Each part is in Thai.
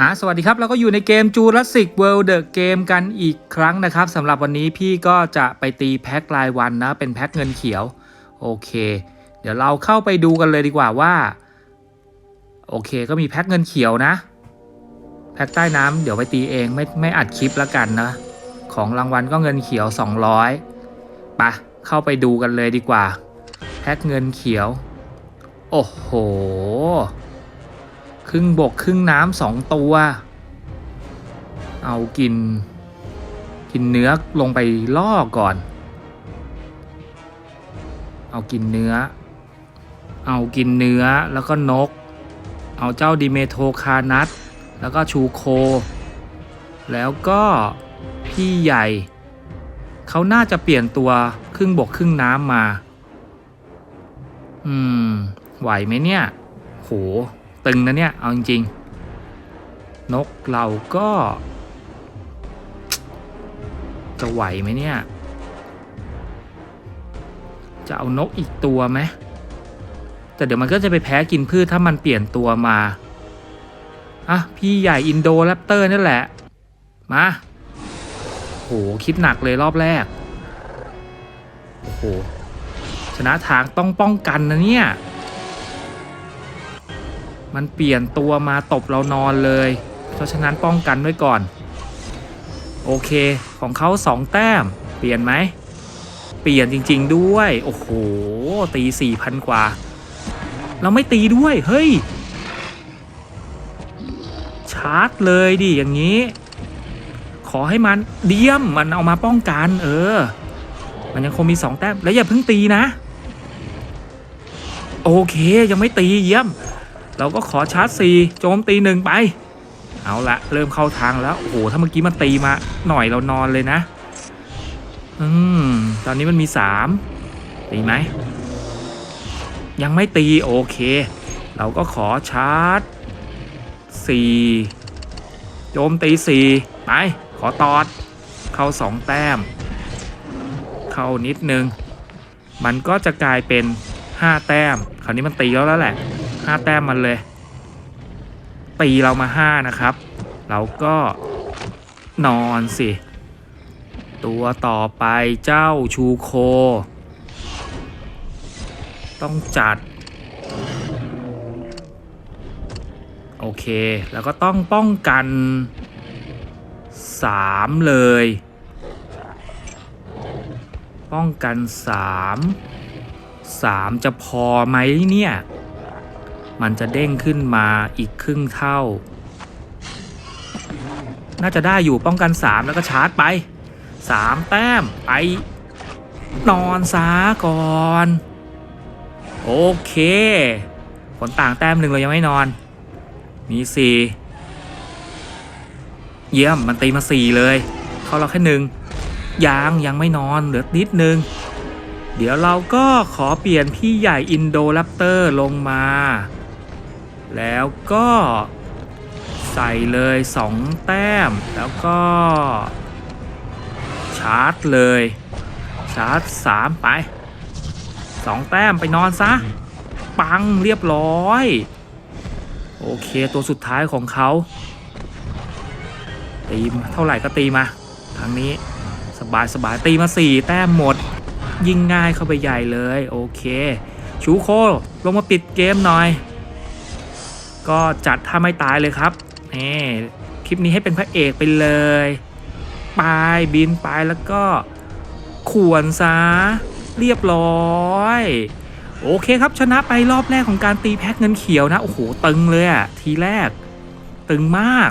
อ่าสวัสดีครับ เราก็อยู่ในเกม Jurassic World The Game กันอีกครั้งนะครับสำหรับวันนี้พี่ก็จะไปตีแพ็ครายวันนะ เป็นแพ็คเงินเขียว โอเค เดี๋ยวเราเข้าไปดูกันเลยดีกว่าว่า โอเคก็มีแพ็คเงินเขียวนะ แพ็คใต้น้ำเดี๋ยวไปตีเองไม่ไม่อัดคลิปแล้วกันนะ ของรางวัลก็เงินเขียว 200ปะ เข้าไปดูกันเลยดีกว่า แพ็คเงินเขียว โอ้โห ครึ่งบกครึ่งน้ำสองตัว เอากิน กินเนื้อลงไปล่อก่อน เอากินเนื้อ เอากินเนื้อแล้วก็นก เอาเจ้าดิเมโทคานัสแล้วก็ชูโค แล้วก็พี่ใหญ่ เขาน่าจะเปลี่ยนตัวครึ่งบกครึ่งน้ำมา อืม ไหวไหมเนี่ย โห ตึงนะเนี่ย เอาจริงๆ นกเราก็ จะไหวไหมเนี่ย จะเอานกอีกตัวไหม แต่เดี๋ยวมันก็จะไปแพ้กินพืชถ้ามันเปลี่ยนตัวมา อะ พี่ใหญ่อินโดแรปเตอร์นี่แหละ มา โหคิดหนักเลยรอบแรก โอ้โห ชนะทางต้องป้องกันนะเนี่ย มันเปลี่ยนตัวมาตบเรานอนเลย เพราะฉะนั้นป้องกันไว้ก่อน โอเคของเขาสองแต้ม เปลี่ยนไหม เปลี่ยนจริง ๆด้วย โอ้โห ตีสี่พันกว่า เราไม่ตีด้วย เฮ้ย ชาร์จเลยดิอย่างนี้ อให้มันเดียมมันเอามาป้องกัน เออ มันยังคงมีสองแต้มแล้วอย่าเพิ่งตีนะ โอเคยังไม่ตีเยี่ยม เราก็ขอชาร์จสี่โจมตีหนึ่งไป เอาละเริ่มเข้าทางแล้ว โอ้โหถ้าเมื่อกี้มันตีมาหน่อยเรานอนเลยนะ อืมตอนนี้มันมีสามตีไหมยังไม่ตีโอเค เราก็ขอชาร์จสี่โจมตีสี่ไป ขอตอด เข้าสองแต้ม เข้านิดนึง มันก็จะกลายเป็นห้าแต้ม คราวนี้มันตีแล้วแล้วแหละห้าแต้มมันเลย ตีเรามาห้านะครับ เราก็นอนสิ ตัวต่อไปเจ้าชูโค ต้องจัด โอเค แล้วก็ต้องป้องกัน สามเลย ป้องกันสามสามจะพอไหมเนี่ย มันจะเด้งขึ้นมาอีกครึ่งเท่า น่าจะได้อยู่ป้องกัน3แล้วก็ชาร์จไป3แต้มไปนอนซาก่อน โอเค ผลต่างแต้มหนึ่งเรายังไม่นอน มีสี่ เยี่ยมมันตีมาสี่เลย เขาเราแค่หนึ่งยังยังไม่นอนเหลือนิดนึง เดี๋ยวเราก็ขอเปลี่ยนพี่ใหญ่อินโดแรปเตอร์ลงมา แล้วก็ใส่เลยสองแต้ม แล้วก็ ชาร์จเลย ชาร์จสามไปสองแต้มไปนอนซะ ปังเรียบร้อย โอเคตัวสุดท้ายของเขา ตีมาเท่าไหร่ก็ตีมาทางนี้สบายสบายตีมาสี่แต้มหมด ยิงง่ายเข้าไปใหญ่เลยโอเค ชูโคลงมาปิดเกมหน่อย ก็จัดถ้าไม่ตายเลยครับนี่คลิปนี้ให้เป็นพระเอกไปเลยไปบินไปแล้วก็ขวนซะเรียบร้อยโอเคครับชนะไปรอบแรกของการตีแพ็คเงินเขียวนะ โอ้โห ตึงเลยอะทีแรก ตึงมาก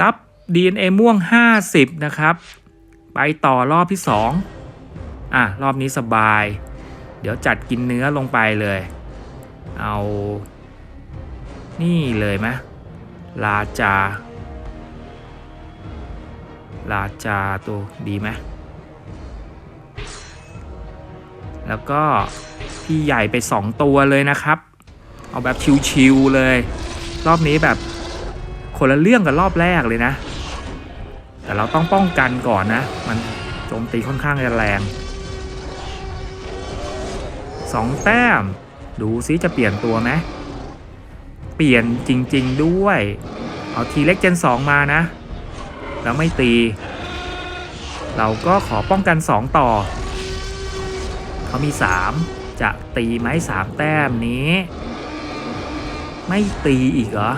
รับ DNA ม่วง 50 นะครับ ไปต่อรอบที่ 2 อะ รอบนี้สบาย เดี๋ยวจัดกินเนื้อลงไปเลย เอา นี่เลยไหมลาจา ลาจาตัวดีไหมแล้วก็พี่ใหญ่ไป 2 ตัวเลยนะครับ เอาแบบชิวๆเลย รอบนี้แบบคนละเรื่องกับรอบแรกเลยนะ แต่เราต้องป้องกันก่อนนะ มันโจมตีค่อนข้างจะแรงสองแต้ม ดูซิจะเปลี่ยนตัวไหมเปลี่ยนจริง ๆด้วย เอาทีเล็กเจน2มานะ แล้วไม่ตี เราก็ขอป้องกัน2ต่อ เขามี3จะตีไหม3แต้มนี้ ไม่ตีอีกเหรอ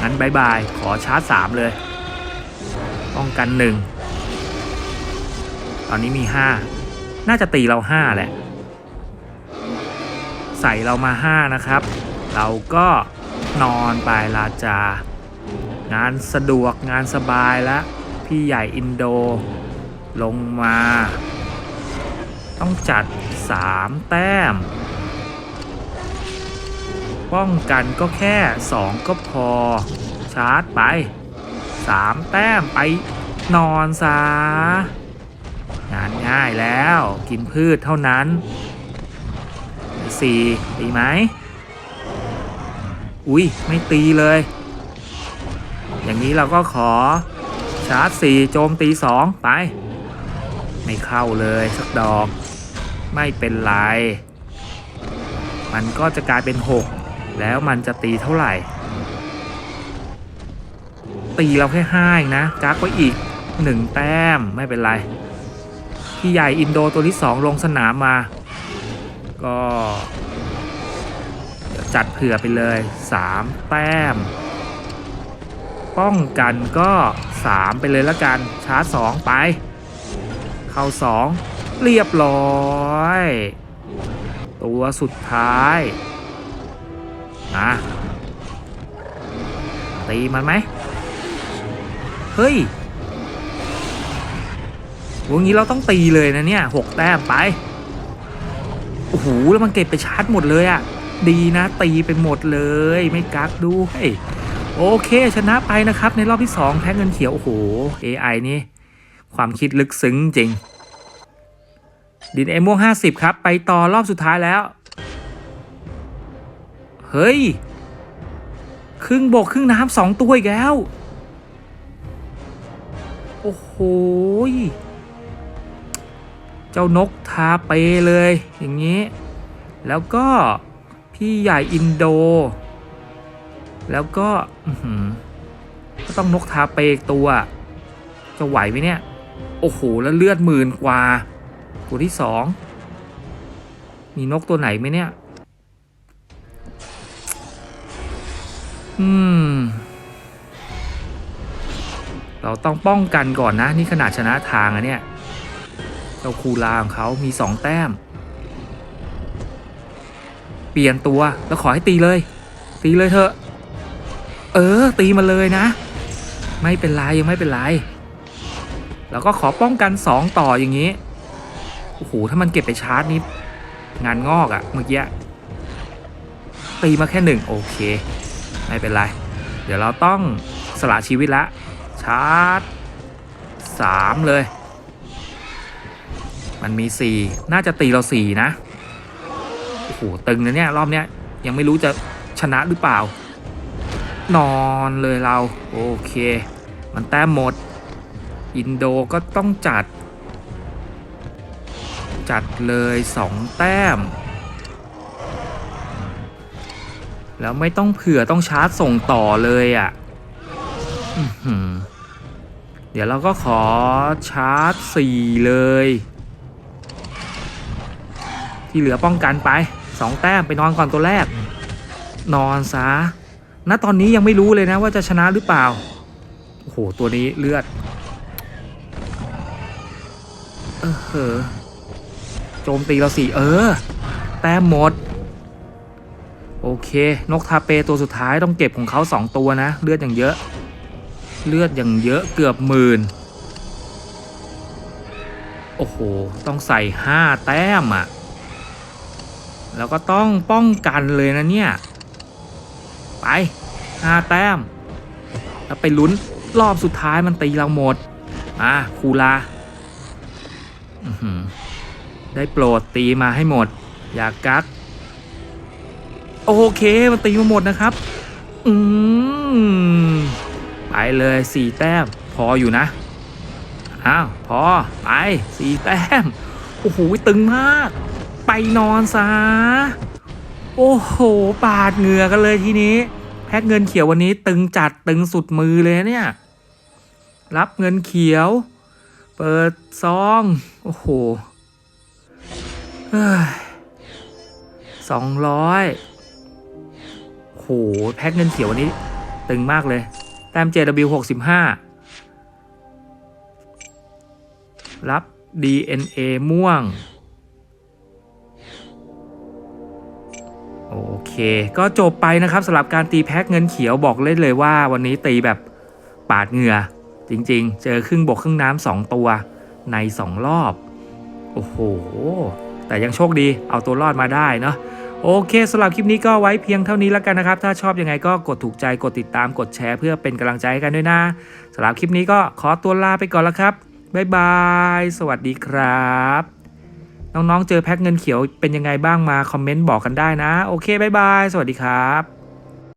งั้นบายบาย ขอชาร์จ3เลย ป้องกัน1ตอนนี้มี5น่าจะตีเรา5แหละ ใส่เรามา5นะครับ เราก็นอนไปลาจา งานสะดวกงานสบายแล้วพี่ใหญ่อินโด ลงมา ต้องจัด 3 แต้ม ป้องกันก็แค่ 2 ก็พอ ชาร์จไป 3 แต้มไปนอนซะงานง่ายแล้วกินพืชเท่านั้นสี่ตีไหม อุ้ยไม่ตีเลย อย่างนี้เราก็ขอชาร์จสี่โจมตีสองไป ไม่เข้าเลยสักดอก ไม่เป็นไร มันก็จะกลายเป็นหก แล้วมันจะตีเท่าไหร่ ตีเราแค่ห้าเองนะกักไว้อีกหนึ่งแต้มไม่เป็นไร พี่ใหญ่อินโดตัวที่สองลงสนามมา ก็จัดเผื่อไปเลย 3 แต้ม ป้องกันก็ 3 ไปเลยละกัน ชาร์จ 2 ไป เข้า 2 เรียบร้อย ตัวสุดท้าย นะตีมันไหมเฮ้ยวันนี้เราต้องตีเลยนะเนี่ย6แต้มไป โอ้โห แล้วมันเก็บไปชาร์จหมดเลยอะ่ะดีนะตีไปหมดเลย ไม่กักด้วยโอเคชนะไปนะครับ ในรอบที่ 2 แพ้เงินเขียว โอ้โห AI นี่ ความคิดลึกซึ้งจริง ดินเอม่วง50 ครับ ไปต่อรอบสุดท้ายแล้ว เฮ้ย ครึ่งบกครึ่งน้ำสองตัวอีกแล้ว โอ้โห เจ้านกทาเปเลย อย่างนี้ แล้วก็พี่ใหญ่อินโด แล้วก็ก็ต้องนกทาเปอีกตัว จะไหวไหมเนี่ย โอ้โห แล้วเลือดหมื่นกว่า ตัวที่สอง มีนกตัวไหนไหมเนี่ย อืม เราต้องป้องกันก่อนนะ นี่ขนาดชนะทางอะเนี่ยเจ้าคูลาของเขามีสองแต้ม เปลี่ยนตัวแล้วขอให้ตีเลย ตีเลยเถอะ เออ ตีมาเลยนะ ไม่เป็นไรยังไม่เป็นไรแล้วก็ขอป้องกันสองต่ออย่างนี้โอ้โหถ้ามันเก็บไปชาร์จนี้งานงอกอะเมื่อกี้ตีมาแค่หนึ่งโอเค ไม่เป็นไร เดี๋ยวเราต้องสละชีวิตละชาร์จสามเลย มันมี 4 น่าจะตีเรา 4 นะ โอ้โห ตึงนะเนี่ย รอบเนี้ย ยังไม่รู้จะชนะหรือเปล่า นอนเลยเรา โอเค มันแต้มหมด อินโดก็ต้องจัด จัดเลย 2 แต้ม แล้วไม่ต้องเผื่อต้องชาร์จส่งต่อเลยอะ่ะเดี๋ยวเราก็ขอชาร์จ4เลย ที่เหลือป้องกันไปสองแต้มไปนอนก่อนตัวแรก นอนซะณตอนนี้ยังไม่รู้เลยนะว่าจะชนะหรือเปล่า โอ้โห ตัวนี้เลือด เออเหอโจมตีเราสี่เออ แต้มหมด โอเค นกทาเปตัวสุดท้ายต้องเก็บของเขาสองตัวนะ เลือดอย่างเยอะ เลือดอย่างเยอะเกือบหมื่นโอ้โห ต้องใส่ห้าแต้มอะ่ะ แล้วก็ต้องป้องกันเลยนะเนี่ย ไปห้าแต้ม แล้วไปลุ้นรอบสุดท้ายมันตีเราหมด อะคูลาได้โปรดตีมาให้หมด อย่ากัก โอเคมันตีมาหมดนะครับ อืมไปเลยสี่แต้มพออยู่นะอ้าวพอไปสี่แต้มโอ้โหตึงมาก ไปนอนซะโอ้โห ปาดเหงื่อกันเลยทีนี้ แพ็กเงินเขียววันนี้ตึงจัดตึงสุดมือเลยเนี่ย รับเงินเขียว เปิดซอง โอ้โหสองร้อย โหแพ็กเงินเขียววันนี้ ตึงมากเลย แต้ม JW 65 รับ DNA ม่วง โอเค ก็จบไปนะครับสำหรับการตีแพ็กเงินเขียวบอกเล่นเลยว่าวันนี้ตีแบบปาดเหงื่อ จริงๆ เจอครึ่งบกครึ่งน้ำสองตัวในสองรอบ โอ้โห แต่ยังโชคดีเอาตัวรอดมาได้เนาะ โอเคสำหรับคลิปนี้ก็ไว้เพียงเท่านี้แล้วกันนะครับ ถ้าชอบยังไงก็กดถูกใจกดติดตามกดแชร์ เพื่อเป็นกำลังใจให้กันด้วยนะสำหรับคลิปนี้ก็ขอตัวลาไปก่อนแล้วครับบ๊ายบาย สวัสดีครับ น้องๆเจอแพ็คเงินเขียวเป็นยังไงบ้างมาคอมเมนต์บอกกันได้นะ โอเคบ๊ายบาย สวัสดีครับ